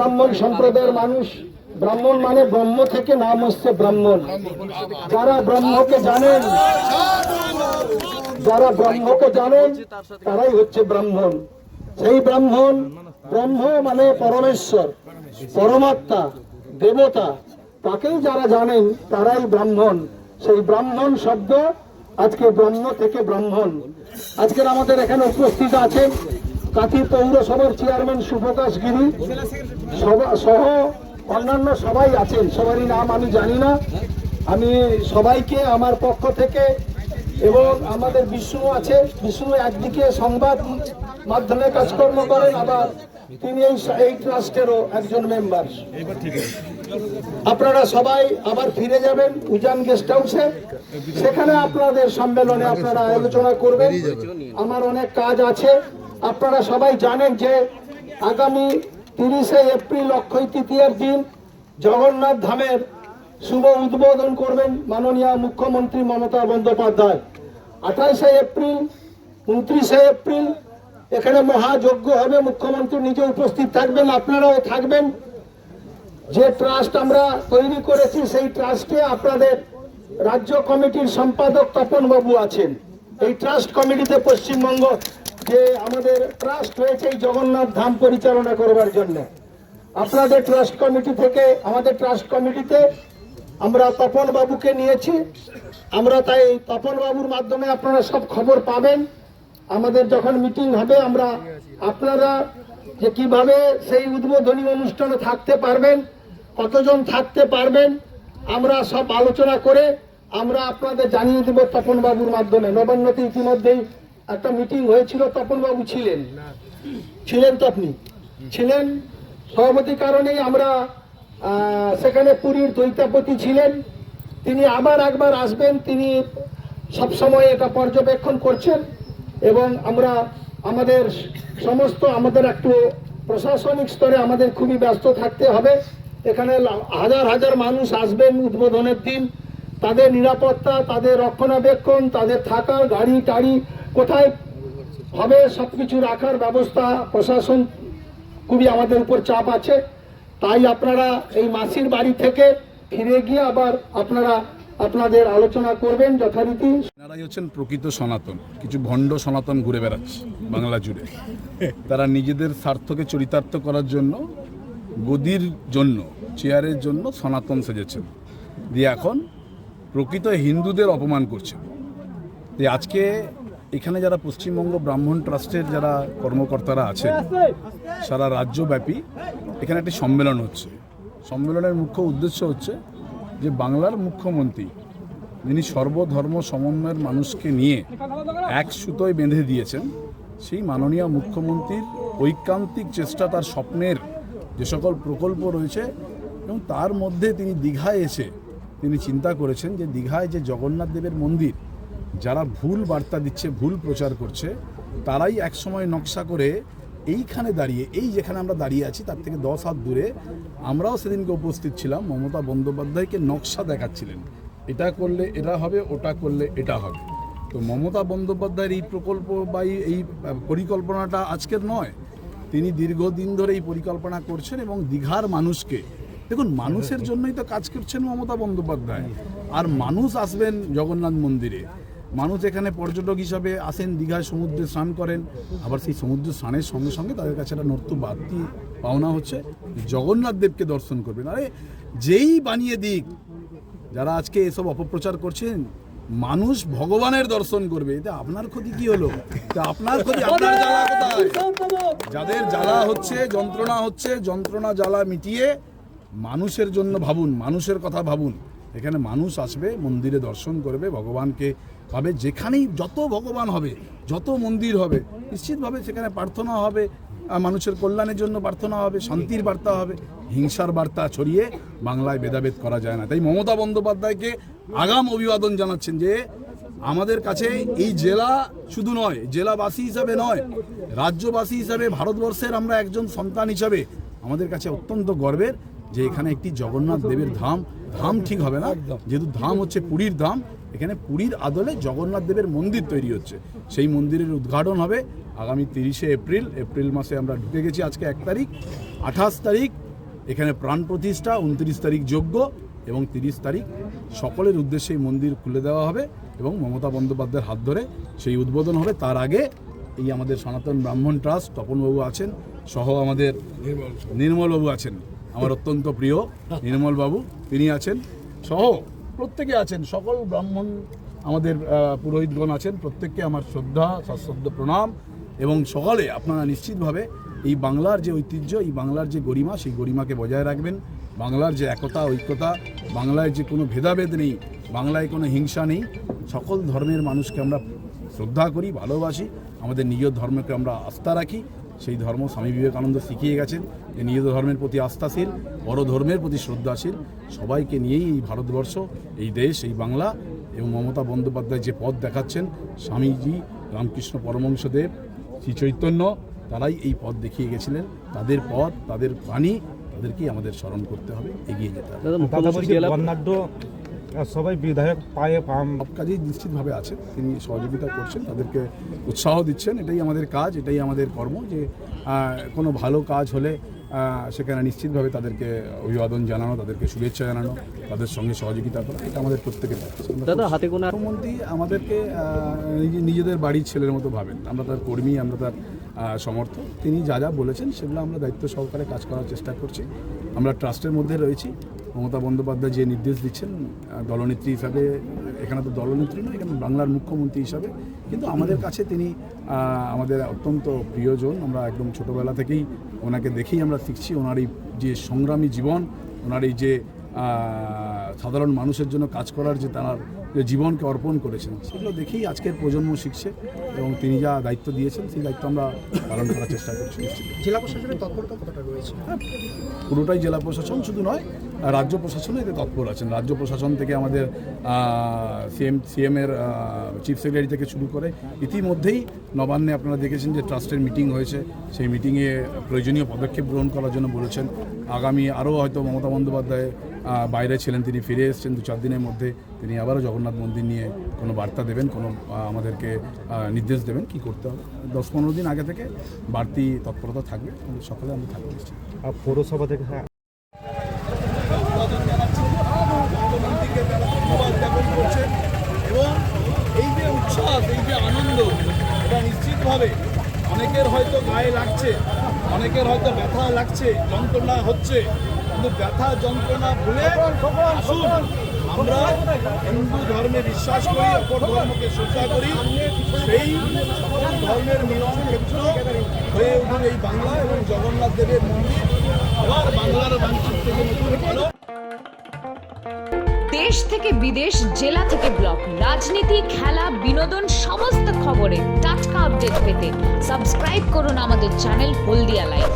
ব্রাহ্মণ সম্প্রদায়ের মানুষ, ব্রাহ্মণ মানে ব্রহ্ম থেকে নাম হচ্ছে ব্রাহ্মণ। যারা ব্রহ্মকে জানেন, যারা ব্রহ্মকে জানেন, তারাই হচ্ছে ব্রাহ্মণ। সেই ব্রাহ্মণ, ব্রহ্ম মানে পরমেশ্বর, পরমাত্মা, দেবতা। তাকেই যারা জানেন, তারাই ব্রাহ্মণ। সেই ব্রাহ্মণ শব্দ আজকে ব্রহ্ম থেকে ব্রাহ্মণ। আজকের আমাদের এখানে উপস্থিত আছেন কাথি পৌরসভার চেয়ারম্যান সুপ্রকাশ গিরি সহ অন্যান্য সবাই আছেন। সবারই নাম আমি জানি না। আমি সবাইকে আমার পক্ষ থেকে এবং আমাদের বিষ্ণু আছে। বিষ্ণু একদিকে সংবাদ মাধ্যমে কাজকর্ম করেন, আবার তিনি এই ট্রাস্টেরও একজন মেম্বার আপনারা সবাই আবার ফিরে যাবেন উজান গেস্ট হাউসে সেখানে আপনাদের সম্মেলনে আপনারা আলোচনা করবেন। আমার অনেক কাজ আছে। আপনারা সবাই জানেন যে আগামী তিরিশে এপ্রিল অক্ষয় তৃতীয়ার দিন জগন্নাথ ধামের শুভ উদ্বোধন করবেন মাননীয় মুখ্যমন্ত্রী মমতা বন্দ্যোপাধ্যায়। আঠাইশে এপ্রিল, উনত্রিশে এপ্রিল, এখানে মহাযজ্ঞ হবে, মুখ্যমন্ত্রী নিজে উপস্থিত থাকবেন, আপনারাও থাকবেন। যে ট্রাস্ট আমরা তৈরি করেছি, সেই ট্রাস্টে আপনাদের রাজ্য কমিটির সম্পাদক তপন বাবু আছেন। এই ট্রাস্ট কমিটিতে পশ্চিমবঙ্গ যে আমাদের ট্রাস্ট হয়েছে এই জগন্নাথ ধাম পরিচালনা করবার জন্য। আপনাদের ট্রাস্ট কমিটি থেকে, আমাদের ট্রাস্ট কমিটিতে আমরা তপন বাবুকে নিয়েছি। আমরা তাই তপন বাবুর মাধ্যমে আপনারা সব খবর পাবেন। আমাদের যখন মিটিং হবে, আমরা আপনারা যে কীভাবে সেই উদ্বোধনী অনুষ্ঠানে থাকতে পারবেন, কতজন থাকতে পারবেন, আমরা সব আলোচনা করে আমরা আপনাদের জানিয়ে দেব তপন বাবুর মাধ্যমে। নবান্নতে ইতিমধ্যেই একটা মিটিং হয়েছিল তপন বাবু ছিলেন। ছিলেন তো আপনি? ছিলেন? সভাপতি কারণেই আমরা সেখানে পুরীর দৈতাপতি ছিলেন। তিনি আবার একবার আসবেন, তিনি সবসময় এটা পর্যবেক্ষণ করছেন এবং আমরা আমাদের সমস্ত, আমাদের একটু প্রশাসনিক স্তরে আমাদের খুবই ব্যস্ত থাকতে হবে। এখানে হাজার হাজার মানুষ আসবেন উদ্বোধনের দিন। তাদের নিরাপত্তা, তাদের রক্ষণাবেক্ষণ, তাদের থাকা, গাড়ি টাড়ি কোথায় হবে সবকিছু রাখার ব্যবস্থা, প্রশাসন খুবই আমাদের উপর চাপ আছে। তাই আপনারা এই মাসির বাড়ি থেকে ফিরে গিয়ে আবার আপনারা আপনাদের আলোচনা করবেন যথারীতি। এনারাই হচ্ছেন প্রকৃত সনাতন। কিছু ভণ্ড সনাতন ঘুরে বেড়াচ্ছে বাংলা জুড়ে। তারা নিজেদের স্বার্থকে চরিতার্থ করার জন্য, গদির জন্য, চেয়ারের জন্য সনাতন সেজেছেন। দিয়ে এখন প্রকৃত হিন্দুদের অপমান করছেন। আজকে এখানে যারা পশ্চিমবঙ্গ ব্রাহ্মণ ট্রাস্টের যারা কর্মকর্তারা আছেন, সারা রাজ্যব্যাপী এখানে একটি সম্মেলন হচ্ছে। সম্মেলনের মুখ্য উদ্দেশ্য হচ্ছে যে বাংলার মুখ্যমন্ত্রী, যিনি সর্বধর্ম সমন্বয়ের মানুষকে নিয়ে এক সুতোয় বেঁধে দিয়েছেন, সেই মাননীয় মুখ্যমন্ত্রীর ঐকান্তিক চেষ্টা, তার স্বপ্নের যে সকল প্রকল্প রয়েছে এবং তার মধ্যে তিনি দীঘায় এসে তিনি চিন্তা করেছেন যে দীঘায় যে জগন্নাথ দেবের মন্দির যারা ভুল বার্তা দিচ্ছে, ভুল প্রচার করছে, তারাই একসময় নকশা করে এইখানে দাঁড়িয়ে, এই যেখানে আমরা দাঁড়িয়ে আছি, তার থেকে দশ হাত দূরে, আমরাও সেদিনকে উপস্থিত ছিলাম, মমতা বন্দ্যোপাধ্যায়কে নকশা দেখাচ্ছিলেন। এটা করলে এটা হবে, ওটা করলে এটা হবে। তো মমতা বন্দ্যোপাধ্যায়ের এই প্রকল্প বা এই- পরিকল্পনাটা আজকের নয়। তিনি দীর্ঘদিন ধরে এই পরিকল্পনা করছেন এবং দীঘার মানুষকে, দেখুন, মানুষের জন্যই তো কাজ করছেন মমতা বন্দ্যোপাধ্যায়। আর মানুষ আসবেন জগন্নাথ মন্দিরে। মানুষ এখানে পর্যটক হিসাবে আসেন, দীঘায় সমুদ্রে স্নান করেন। আবার সেই সমুদ্র স্নানের সঙ্গে সঙ্গে তাদের কাছে একটা নর্ত বাড়তি পাওনা হচ্ছে। জগন্নাথ দেবকে দর্শন করবেন। আরে, যেই বানিয়ে দিক, যারা আজকে এসব অপপ্রচার করছেন, মানুষ ভগবানের দর্শন করবে। এতে আপনার ক্ষতি কি হলো? আপনার ক্ষতি, আপনার জ্বালা কোথায়? যাদের জ্বালা হচ্ছে, যন্ত্রণা হচ্ছে, যন্ত্রণা, জ্বালা মিটিয়ে মানুষের জন্য ভাবুন, মানুষের কথা ভাবুন। এখানে মানুষ আসবে, মন্দিরে দর্শন করবে, ভগবানকে পাবে যেখানেই যত ভগবান হবে যত মন্দির হবে নিশ্চিতভাবে সেখানে প্রার্থনা হবে মানুষের কল্যাণের জন্য প্রার্থনা হবে শান্তির বার্তা হবে হিংসার বার্তা ছড়িয়ে বাংলায় ভেদাভেদ করা যায় না। তাই মমতা বন্দ্যোপাধ্যায়কে আগাম অভিবাদন জানাচ্ছেন যে আমাদের কাছে এই জেলা শুধু নয় জেলাবাসী হিসাবে নয় রাজ্যবাসী হিসাবে ভারতবর্ষের আমরা একজন সন্তান হিসাবে আমাদের কাছে অত্যন্ত গর্বের যে এখানে একটি জগন্নাথ দেবের ধাম। ধাম ঠিক হবে না যেহেতু ধাম হচ্ছে পুরীর ধাম এখানে পুরীর আদলে জগন্নাথ দেবের মন্দির তৈরি হচ্ছে। সেই মন্দিরের উদ্ঘাটন হবে আগামী তিরিশে এপ্রিল। এপ্রিল মাসে আমরা ঢুকে গেছি আজকে এক তারিখ। আঠাশ তারিখ এখানে প্রাণ প্রতিষ্ঠা উনত্রিশ তারিখ যোগ্য এবং তিরিশ তারিখ সকলের উদ্দেশ্যে এই মন্দির খুলে দেওয়া হবে এবং মমতা বন্দ্যোপাধ্যায়ের হাত ধরে সেই উদ্বোধন হবে। তার আগে এই আমাদের সনাতন ব্রাহ্মণ ট্রাস্ট তপনবাবু আছেন সহ আমাদের নির্মলবাবু আছেন। আমার অত্যন্ত প্রিয় নির্মলবাবু তিনি আছেন। সহ প্রত্যেকে আছেন, সকল ব্রাহ্মণ আমাদের পুরোহিতগণ আছেন, প্রত্যেককে আমার শ্রদ্ধা, সশ্রদ্ধ প্রণাম এবং সকলে আপনারা নিশ্চিতভাবে এই বাংলার যে ঐতিহ্য, এই বাংলার যে গরিমা, সেই গরিমাকে বজায় রাখবেন। বাংলার যে একতা, ঐক্যতা, বাংলায় যে কোনো ভেদাভেদ নেই, বাংলায় কোনো হিংসা নেই। সকল ধর্মের মানুষকে আমরা শ্রদ্ধা করি, ভালোবাসি। আমাদের নিজ ধর্মকে আমরা আস্থা রাখি। সেই ধর্ম স্বামী বিবেকানন্দ শিখিয়ে গেছেন যে নিজ ধর্মের প্রতি আস্থাশীল বড় ধর্মের প্রতি শ্রদ্ধাশীল সবাইকে নিয়েই এই ভারতবর্ষ এই দেশ এই বাংলা এবং মমতা বন্দ্যোপাধ্যায় যে পথ দেখাচ্ছেন স্বামীজি রামকৃষ্ণ পরমংশদেব শ্রী চৈতন্য তারাই এই পথ দেখিয়ে গেছিলেন। তাদের পথ তাদের বাণী তাদেরকেই আমাদের স্মরণ করতে হবে এগিয়ে যেতে হবে। সবাই বিধায়ক পায়ে পাম। কাজেই নিশ্চিতভাবে আছে। তিনি সহযোগিতা করছেন তাদেরকে উৎসাহ দিচ্ছেন। এটাই আমাদের কাজ এটাই আমাদের কর্ম যে কোনো ভালো কাজ হলে সেখানে নিশ্চিতভাবে তাদেরকে অভিবাদন জানানো তাদেরকে শুভেচ্ছা জানানো তাদের সঙ্গে সহযোগিতা করা এটা আমাদের প্রত্যেকের দাদা। হাতে গোনা মুখ্যমন্ত্রী আমাদেরকে নিজেদের বাড়ির ছেলের মতো ভাবেন। আমরা তার কর্মী আমরা তার সমর্থক। তিনি যা যা বলেছেন সেগুলো আমরা দায়িত্ব সহকারে কাজ করার চেষ্টা করছি। আমরা ট্রাস্টের মধ্যে রয়েছি। মমতা বন্দ্যোপাধ্যায় যে নির্দেশ দিচ্ছেন দলনেত্রী হিসাবে, এখানে তো দলনেত্রী নয়, এখানে বাংলার মুখ্যমন্ত্রী হিসাবে, কিন্তু আমাদের কাছে তিনি আমাদের অত্যন্ত প্রিয়জন। আমরা একদম ছোটোবেলা থেকেই ওনাকে দেখেই আমরা শিখছি ওনার এই যে সংগ্রামী জীবন, ওনার এই যে সাধারণ মানুষের জন্য কাজ করার যে তার যে জীবনকে অর্পণ করেছেন সেগুলো দেখেই আজকের প্রজন্ম শিখছে এবং তিনি যা দায়িত্ব দিয়েছেন সেই দায়িত্ব আমরা পালন করার চেষ্টা করছি জেলা প্রশাসনের তৎপরতা কতটা রয়েছে? পুরোটাই জেলা প্রশাসন শুধু নয় রাজ্য প্রশাসনও এতে তৎপর আছেন। রাজ্য প্রশাসন থেকে আমাদের সিএম সিএমের চিফ সেক্রেটারি থেকে শুরু করে ইতিমধ্যেই নবান্নে আপনারা দেখেছেন যে ট্রাস্টের মিটিং হয়েছে। সেই মিটিংয়ে প্রয়োজনীয় পদক্ষেপ গ্রহণ করার জন্য বলেছেন। আগামী আরও হয়তো মমতা বন্দ্যোপাধ্যায় বাইরে ছিলেন তিনি ফিরে এসেছেন দু চার দিনের মধ্যে। তিনি আবারও জগন্নাথ মন্দির নিয়ে কোনো বার্তা দেবেন কোনো আমাদেরকে নির্দেশ দেবেন কি করতে হবে। দশ পনেরো দিন আগে থেকে বাড়তি তৎপরতা থাকবে সকালে আমরা থাকব পৌরসভা থেকে হ্যাঁ। এবং এই যে উচ্ছ্বাস এই যে আনন্দ এটা নিশ্চিতভাবে অনেকের হয়তো গায়ে লাগছে অনেকের হয়তো ব্যথা লাগছে যন্ত্রণা হচ্ছে। কিন্তু ব্যথা যন্ত্রণা ভুলে আসুন আমরা হিন্দু ধর্মে বিশ্বাস করি অপর ধর্মকে শ্রদ্ধা করি। সেই সকল ধর্মের মিলন ক্ষেত্র হয়ে উঠুন এই বাংলা এবং জগন্নাথ দেবের মন্দির। আবার বাংলার বাঞ্ছিত থেকে নতুন ভালো দেশ থেকে বিদেশ জেলা থেকে ব্লক রাজনীতি খেলা বিনোদন সমস্ত খবরে টাটকা আপডেট পেতে সাবস্ক্রাইব করুন আমাদের চ্যানেল হলদিয়া লাইভ।